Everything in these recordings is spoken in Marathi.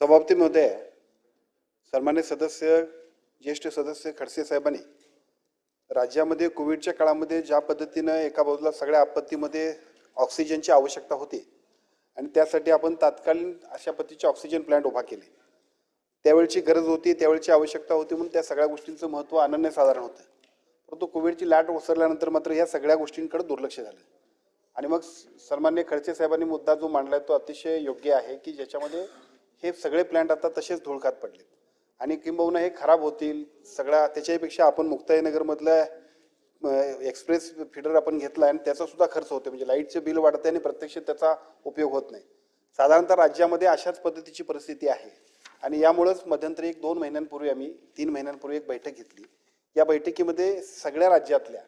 सभापती महोदय सन्मान्य सदस्य ज्येष्ठ सदस्य खडसे साहेबांनी राज्यामध्ये कोविडच्या काळामध्ये ज्या पद्धतीनं एका बाजूला सगळ्या आपत्तीमध्ये ऑक्सिजनची आवश्यकता होती आणि त्यासाठी आपण तात्कालीन अशा पद्धतीचे ऑक्सिजन प्लांट उभा केले. त्यावेळची गरज होती त्यावेळची आवश्यकता होती म्हणून त्या सगळ्या गोष्टींचं महत्त्व अनन्यसाधारण होतं. परंतु कोविडची लाट ओसरल्यानंतर मात्र या सगळ्या गोष्टींकडे दुर्लक्ष झालं. आणि मग सन्मान्य खडसे साहेबांनी मुद्दा जो मांडलाय तो अतिशय योग्य आहे की ज्याच्यामध्ये हे सगळे प्लांट आता तसेच धुळकात पडलेत. आणि किंबहुना हे खराब होतील सगळ्या त्याच्यापेक्षा आपण मुक्ताईनगरमधल्या एक्सप्रेस फिडर आपण घेतला आणि त्याचा सुद्धा खर्च होतो म्हणजे लाईटचे बिल वाढते आणि प्रत्यक्ष त्याचा उपयोग होत नाही. साधारणतः राज्यामध्ये अशाच पद्धतीची परिस्थिती आहे. आणि यामुळंच मध्यंतरी एक दोन महिन्यांपूर्वी आम्ही तीन महिन्यांपूर्वी एक बैठक घेतली. या बैठकीमध्ये सगळ्या राज्यातल्या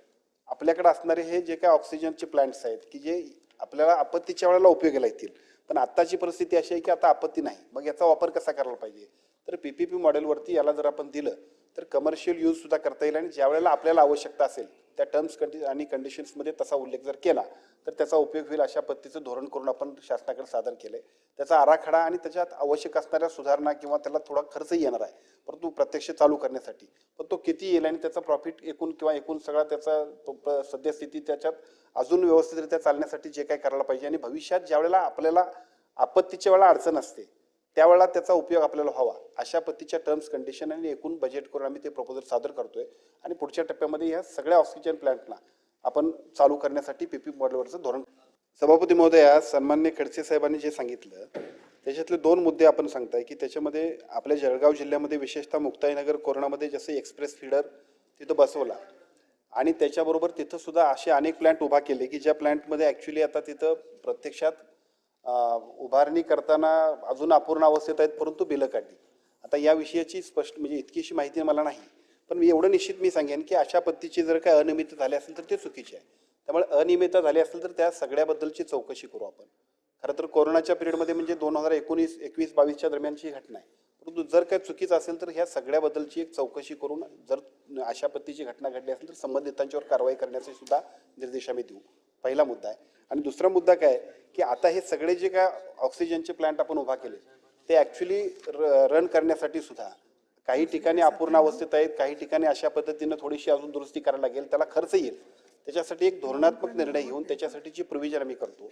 आपल्याकडे असणारे हे जे काय ऑक्सिजनचे प्लांट्स आहेत की जे आपल्याला आपत्तीच्या वेळेला उपयोगाला येतील पण आत्ताची परिस्थिती अशी आहे की आता आपत्ती नाही. मग याचा वापर कसा करायला पाहिजे? तर पी पी पी मॉडेलवरती याला जर आपण दिलं तर कमर्शियल यूज सुद्धा करता येईल आणि ज्या वेळेला आपल्याला आवश्यकता असेल त्या टर्म्स कंडि आणि कंडिशन्समध्ये तसा उल्लेख जर केला तर त्याचा उपयोग होईल अशा पद्धतीचं धोरण करून आपण शासनाकडे सादर केलं आहे त्याचा आराखडा आणि त्याच्यात आवश्यक असणाऱ्या सुधारणा किंवा त्याला थोडा खर्चही येणार आहे. परंतु प्रत्यक्ष चालू करण्यासाठी. पण तो किती येईल आणि त्याचा प्रॉफिट एकूण किंवा एकूण सगळा त्याचा तो प- सद्यस्थिती त्याच्यात अजून व्यवस्थितरित्या चालण्यासाठी जे काय करायला पाहिजे आणि भविष्यात ज्या वेळेला आपल्याला आपत्तीच्या वेळा अडचण असते. त्यावेळेला त्याचा उपयोग आपल्याला व्हावा. अशा पद्धतीच्या टर्म्स कंडिशन आणि एकूण बजेट करून आम्ही ते प्रपोजल सादर करतोय. आणि पुढच्या टप्प्यामध्ये या सगळ्या ऑक्सिजन प्लांटला आपण चालू करण्यासाठी पीपी मॉडेलवरचं धोरण सभापती महोदया सन्मान्य खडसे साहेबांनी जे सांगितलं त्याच्यातले दोन मुद्दे आपण सांगताय की त्याच्यामध्ये आपल्या जळगाव जिल्ह्यामध्ये विशेषतः मुक्ताईनगर कोरोनामध्ये जसं एक्सप्रेस फीडर तिथं बसवला. आणि त्याच्याबरोबर तिथं सुद्धा असे अनेक प्लॅन्ट उभा केले की ज्या प्लॅन्टमध्ये ॲक्च्युली आता तिथं प्रत्यक्षात उभारणी करताना अजून अपूर्ण अवस्थेत आहेत परंतु बिलं काढली. आता या विषयाची स्पष्ट म्हणजे इतकीशी माहिती मला नाही. पण मी एवढं निश्चित मी सांगेन की अशा पद्धतीची जर काय अनियमित झाले असेल तर ते चुकीचे आहे. त्यामुळे अनियमितता झाली असेल तर त्या सगळ्याबद्दलची चौकशी करू आपण. खरं तर कोरोनाच्या पिरियडमध्ये म्हणजे दोन हजार एकोणीस एकवीस बावीसच्या दरम्यानची घटना आहे. परंतु जर काय चुकीचं असेल तर ह्या सगळ्याबद्दलची एक चौकशी करून जर अशा पद्धतीची घटना घडली असेल तर संबंधितांच्यावर कारवाई करण्याचे सुद्धा निर्देश आम्ही देऊ. पहिला मुद्दा आहे. आणि दुसरा मुद्दा काय की आता हे सगळे जे काय ऑक्सिजनचे प्लांट आपण उभा केले ते ॲक्च्युली रन करण्यासाठी सुद्धा काही ठिकाणी अपूर्ण अवस्थेत आहेत काही ठिकाणी अशा पद्धतीनं थोडीशी अजून दुरुस्ती करायला लागेल त्याला खर्च येईल. त्याच्यासाठी एक धोरणात्मक निर्णय घेऊन त्याच्यासाठीची प्रोव्हिजन आम्ही करतो.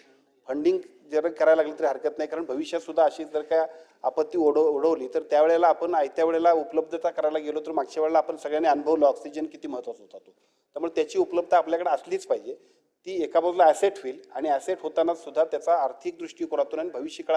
फंडिंग जर करायला लागलं तरी हरकत नाही कारण भविष्यात सुद्धा अशी जर काय आपत्ती ओढ ओढवली तर त्यावेळेला आपण आयत्या वेळेला उपलब्धता करायला गेलो तर मागच्या वेळेला आपण सगळ्यांनी अनुभवलं ऑक्सिजन किती महत्त्वाचा होता तो. त्यामुळे त्याची उपलब्धता आपल्याकडे असलीच पाहिजे. ती एका बाजूला ॲसेट होईल आणि ॲसेट होताना सुद्धा त्याचा आर्थिक दृष्टिकोनातून आणि भविष्य काळात